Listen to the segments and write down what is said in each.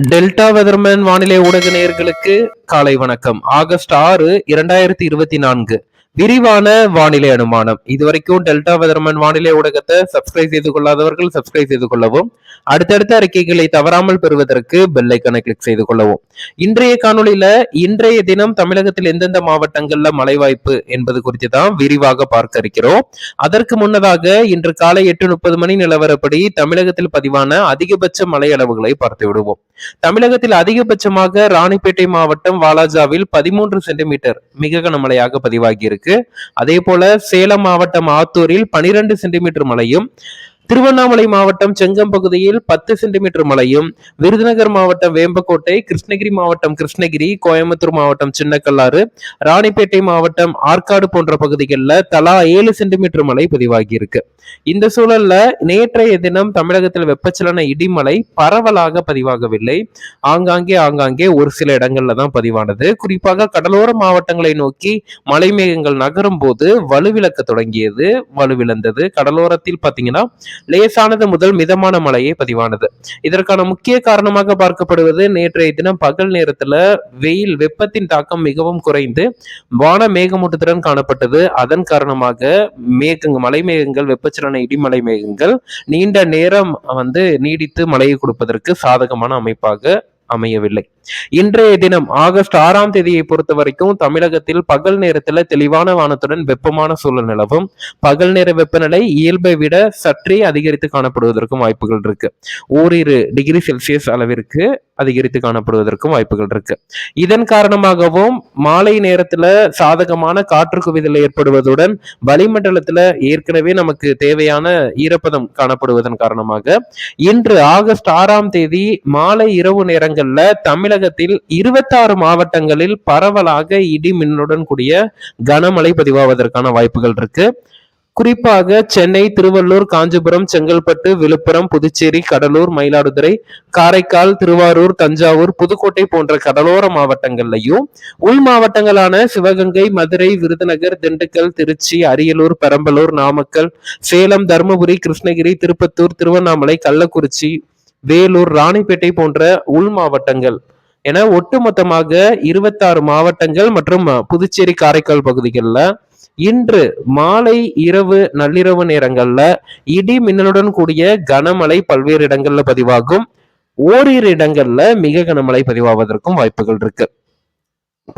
Delta weatherman வானிலை ஊடக நேயர்களுக்கு காலை வணக்கம். ஆகஸ்ட் ஆறு இரண்டாயிரத்தி இருபத்தி நான்கு. விரிவான வானிலை அனுமானம். இதுவரைக்கும் டெல்டா வெதர்மன் வானிலை ஊடகத்தை சப்ஸ்கிரைப் செய்து கொள்ளாதவர்கள் சப்ஸ்கிரைப் செய்து கொள்ளவும் அடுத்தடுத்த அறிக்கைகளை தவறாமல் பெறுவதற்கு பெல்லைக்கனை கிளிக் செய்து கொள்ளவும். இன்றைய காணொளியில இன்றைய தினம் தமிழகத்தில் எந்தெந்த மாவட்டங்கள்ல மழை வாய்ப்பு என்பது குறித்து தான் விரிவாக பார்க்க இருக்கிறோம். அதற்கு முன்னதாக இன்று காலை எட்டு முப்பது மணி நிலவரப்படி தமிழகத்தில் பதிவான அதிகபட்ச மழை அளவுகளை பார்த்து விடுவோம். தமிழகத்தில் அதிகபட்சமாக ராணிப்பேட்டை மாவட்டம் வாலாஜாவில் பதிமூன்று சென்டிமீட்டர் மிக கனமழையாக பதிவாகியிருக்கு இருக்கு. அதே போல சேலம் மாவட்டம் ஆத்தூரில் பனிரெண்டு சென்டிமீட்டர் மழையும் திருவண்ணாமலை மாவட்டம் செங்கம் பகுதியில் பத்து சென்டிமீட்டர் மழையும் விருதுநகர் மாவட்டம் வேம்பக்கோட்டை கிருஷ்ணகிரி மாவட்டம் கிருஷ்ணகிரி கோயம்புத்தூர் மாவட்டம் சின்னக்கல்லாறு ராணிப்பேட்டை மாவட்டம் ஆற்காடு போன்ற பகுதிகளில் தலா ஏழு சென்டிமீட்டர் மழை பதிவாகியிருக்கு. இந்த சூழல்ல நேற்றைய தினம் தமிழகத்தில் வெப்பச்சலன இடிமலை பரவலாக பதிவாகவில்லை. ஆங்காங்கே ஆங்காங்கே ஒரு சில இடங்கள்ல தான் பதிவானது. குறிப்பாக கடலோர மாவட்டங்களை நோக்கி மலை மேகங்கள் நகரும் போது வலுவிழக்க தொடங்கியது வலுவிழந்தது. கடலோரத்தில் பாத்தீங்கன்னா லேசானது முதல் மிதமான மழையே பதிவானது. இதற்கான முக்கிய காரணமாக பார்க்கப்படுவது நேற்றைய தினம் பகல் நேரத்துல வெயில் வெப்பத்தின் தாக்கம் மிகவும் குறைந்து வான மேகமூட்டத்துடன் காணப்பட்டது. அதன் காரணமாக மேகங்கள் மலை மேகங்கள் வெப்பச்சலன இடிமலை மேகங்கள் நீண்ட நேரம் வந்து நீடித்து மழையை கொடுப்பதற்கு சாதகமான அமைப்பாக அமையவில்லை. இன்றைய தினம் ஆகஸ்ட் ஆறாம் தேதியை பொறுத்த வரைக்கும் தமிழகத்தில் பகல் நேரத்துல தெளிவான வானத்துடன் வெப்பமான சூழல் நிலவும். பகல் நேர வெப்பநிலை இயல்பை விட சற்றே அதிகரித்து காணப்படுவதற்கும் வாய்ப்புகள் இருக்கு. ஓரிரு டிகிரி செல்சியஸ் அளவிற்கு அதிகரித்து காணப்படுவதற்கும் வாய்ப்புகள் இருக்கு. இதன் காரணமாகவும் மாலை நேரத்துல சாதகமான காற்று குவிதல் ஏற்படுவதுடன் வளிமண்டலத்துல ஏற்கனவே நமக்கு தேவையான ஈரப்பதம் காணப்படுவதன் காரணமாக இன்று ஆகஸ்ட் ஆறாம் தேதி மாலை இரவு நேரங்கள்ல தமிழகத்தில் இருபத்தாறு மாவட்டங்களில் பரவலாக இடி மின்னுடன் கூடிய கனமழை பதிவாவதற்கான வாய்ப்புகள் இருக்கு. குறிப்பாக சென்னை திருவள்ளூர் காஞ்சிபுரம் செங்கல்பட்டு விழுப்புரம் புதுச்சேரி கடலூர் மயிலாடுதுறை காரைக்கால் திருவாரூர் தஞ்சாவூர் புதுக்கோட்டை போன்ற கடலோர மாவட்டங்கள்லையும் உள் மாவட்டங்களான சிவகங்கை மதுரை விருதுநகர் திண்டுக்கல் திருச்சி அரியலூர் பெரம்பலூர் நாமக்கல் சேலம் தருமபுரி கிருஷ்ணகிரி திருப்பத்தூர் திருவண்ணாமலை கள்ளக்குறிச்சி வேலூர் ராணிப்பேட்டை போன்ற உள் மாவட்டங்கள் என ஒட்டுமொத்தமாக இருபத்தாறு மாவட்டங்கள் மற்றும் புதுச்சேரி காரைக்கால் பகுதிகளில் இன்று மாலை இரவு நள்ளிரவு நேரங்கள்ல இடி மின்னலுடன் கூடிய கனமழை பல்வேறு இடங்கள்ல பதிவாகும். ஓரிரு இடங்கள்ல மிக கனமழை பதிவாவதற்கும் வாய்ப்புகள் இருக்கு.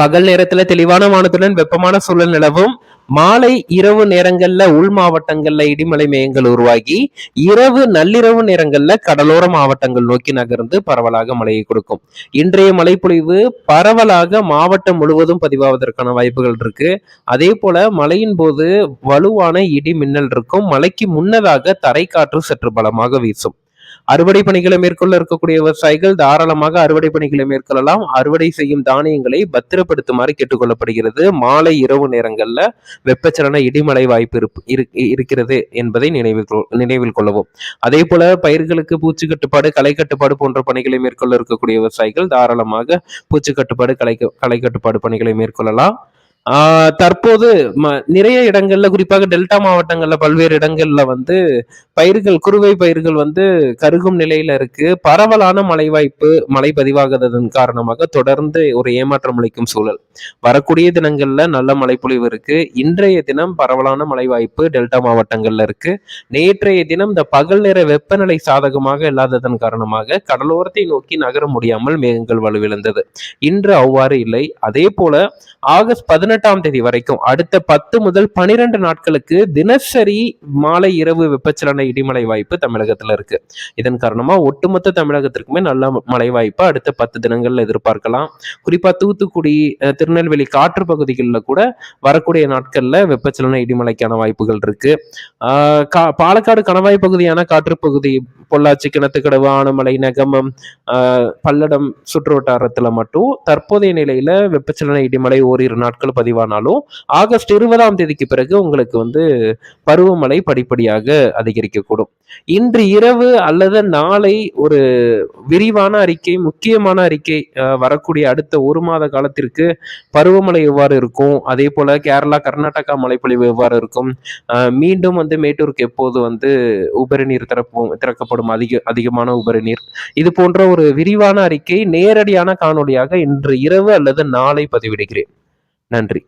பகல் நேரத்துல தெளிவான வானத்துடன் வெப்பமான சூழல் நிலவும். மாலை இரவு நேரங்கள்ல உள் மாவட்டங்கள்ல இடிமலை மேகங்கள் உருவாகி இரவு நள்ளிரவு நேரங்கள்ல கடலோர மாவட்டங்கள் நோக்கி நகர்ந்து பரவலாக மழையை கொடுக்கும். இன்றைய மழைப்பொழிவு பரவலாக மாவட்டம் முழுவதும் பதிவாவதற்கான வாய்ப்புகள் இருக்கு. அதே போல மழையின் போது வலுவான இடி மின்னல் இருக்கும். மழைக்கு முன்னதாக தரைக்காற்று சற்று பலமாக வீசும். அறுவடை பணிகளை மேற்கொள்ள இருக்கக்கூடிய விவசாயிகள் தாராளமாக அறுவடை பணிகளை மேற்கொள்ளலாம். அறுவடை செய்யும் தானியங்களை பத்திரப்படுத்துமாறு கேட்டுக்கொள்ளப்படுகிறது. மாலை இரவு நேரங்கள்ல வெப்பச்சலன இடிமலை வாய்ப்பு இருக்கிறது என்பதை நினைவில் நினைவில் கொள்ளவும். அதே போல பயிர்களுக்கு பூச்சி கட்டுப்பாடு களை கட்டுப்பாடு போன்ற பணிகளை மேற்கொள்ள இருக்கக்கூடிய விவசாயிகள் தாராளமாக பூச்சி கட்டுப்பாடு களை களை கட்டுப்பாடு பணிகளை மேற்கொள்ளலாம். தற்போது நிறைய இடங்கள்ல குறிப்பாக டெல்டா மாவட்டங்கள்ல பல்வேறு இடங்கள்ல வந்து பயிர்கள் குறுவை பயிர்கள் வந்து கருகும் நிலையில இருக்கு. பரவலான மழை வாய்ப்பு மழை பதிவாகிறதன் காரணமாக தொடர்ந்து ஒரு ஏமாற்றம் அளிக்கும் சூழல். வரக்கூடிய தினங்கள்ல நல்ல மழை பொழிவு இருக்கு. இன்றைய தினம் பரவலான மழை வாய்ப்பு டெல்டா மாவட்டங்கள்ல இருக்கு. நேற்றைய தினம் இந்த பகல் நேர வெப்பநிலை சாதகமாக இல்லாததன் காரணமாக கடலோரத்தை நோக்கி நகர முடியாமல் மேகங்கள் வலுவிழந்தது. இன்று அவ்வாறு இல்லை. அதே போல ஆகஸ்ட் பதினெட்டு பதினெட்டாம் தேதி வரைக்கும் அடுத்த பத்து முதல் பனிரெண்டு நாட்களுக்கு தினசரி மாலை இரவு வெப்பச்சலன இடிமலை வாய்ப்பு தமிழகத்துல இருக்கு. இதன் காரணமா ஒட்டுமொத்த தமிழகத்திற்குமே நல்ல மழை வாய்ப்பு அடுத்த பத்து தினங்கள்ல எதிர்பார்க்கலாம். குறிப்பா தூத்துக்குடி திருநெல்வேலி காற்று பகுதிகளில் கூட வரக்கூடிய நாட்கள்ல வெப்பச்சலன இடிமலைக்கான வாய்ப்புகள் இருக்கு. பாலக்காடு கணவாய் பகுதியான காற்று பகுதி பொள்ளாச்சி கிணத்துக்கடவு ஆனமலை நெகமம் பல்லடம் சுற்று வட்டாரத்துல மட்டும் தற்போதைய நிலையில வெப்பச்சலன இடிமலை ஓரிரு நாட்கள் பதிவானாலும் ஆகஸ்ட் இருபதாம் தேதிக்கு பிறகு உங்களுக்கு வந்து பருவமழை படிப்படியாக அதிகரிக்கக்கூடும். இன்று இரவு அல்லது நாளை ஒரு விரிவான அறிக்கை முக்கியமான அறிக்கை வரக்கூடிய அடுத்த ஒரு மாத காலத்திற்கு பருவமழை எவ்வாறு இருக்கும்? அதே போல கேரளா கர்நாடகா மழைப்பொழிவு எவ்வாறு இருக்கும்? அஹ், மீண்டும் வந்து மேட்டூருக்கு எப்போது வந்து உபரி நீர் திறப்போம் திறக்கப்படும் அதிக அதிகமான உபரி நீர் இது போன்ற ஒரு விரிவான அறிக்கை நேரடியான காணொளியாக இன்று இரவு அல்லது நாளை பதிவிடுகிறேன். நன்றி